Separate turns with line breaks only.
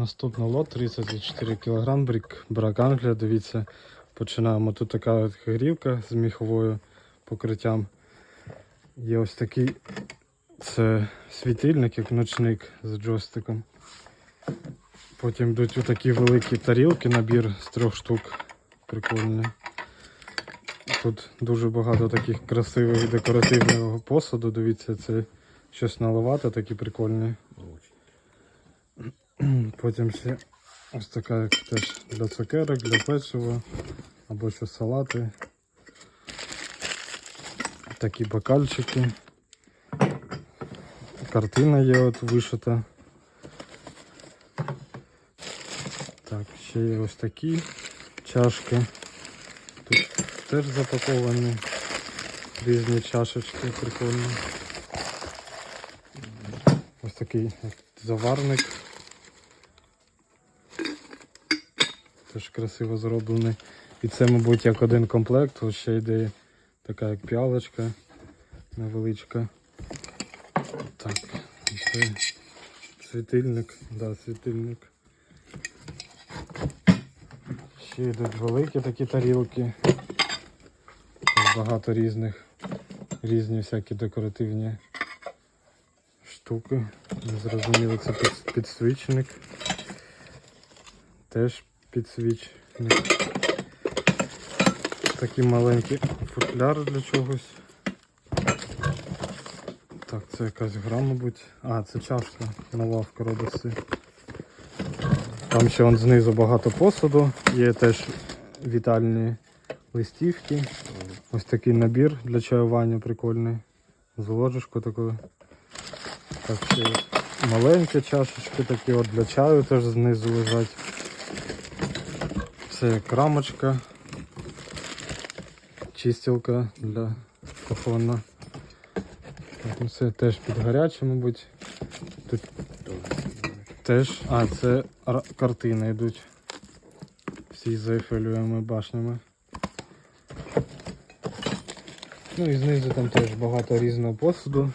Наступний лот 34 кг, брік брак Англія. Дивіться, починаємо. Тут така от грівка з міховою покриттям. Є ось такий це світильник, як ночник з джойстиком. Потім йдуть отакі великі тарілки, набір з трьох штук. Прикольний. Тут дуже багато таких красивих декоративного посуду. Дивіться, це щось наливати, такі прикольні. Потім ще ось така як теж для цукерок, для печива або ще салати. Такі бокальчики. Картина є от вишита. Так, ще є ось такі чашки. Тут теж запаковані різні чашечки прикольні. Ось такий заварник. Теж красиво зроблений. І це, мабуть, як один комплект. Ось ще йде така як піалочка невеличка. Так, це світильник, да, світильник. Ще йдуть великі такі тарілки. Багато різних, різні всякі декоративні штуки. Зрозуміло, це підсвічник. Теж підсвічник. Такий маленький футляр для чогось. Так, це якась гра, мабуть. А, це чашка нова в. Там ще вон знизу багато посуду. Є теж вітальні листівки. Ось такий набір для чаювання прикольний. З ложечкою такою. Так, ще маленькі чашечки такі от для чаю теж знизу лежать. Це як рамочка. Чистілка для кафона. Ну це теж під гаряче, мабуть. Тут теж. А, це картини йдуть. Всі з ейфелевими башнями. Ну і знизу там теж багато різного посуду.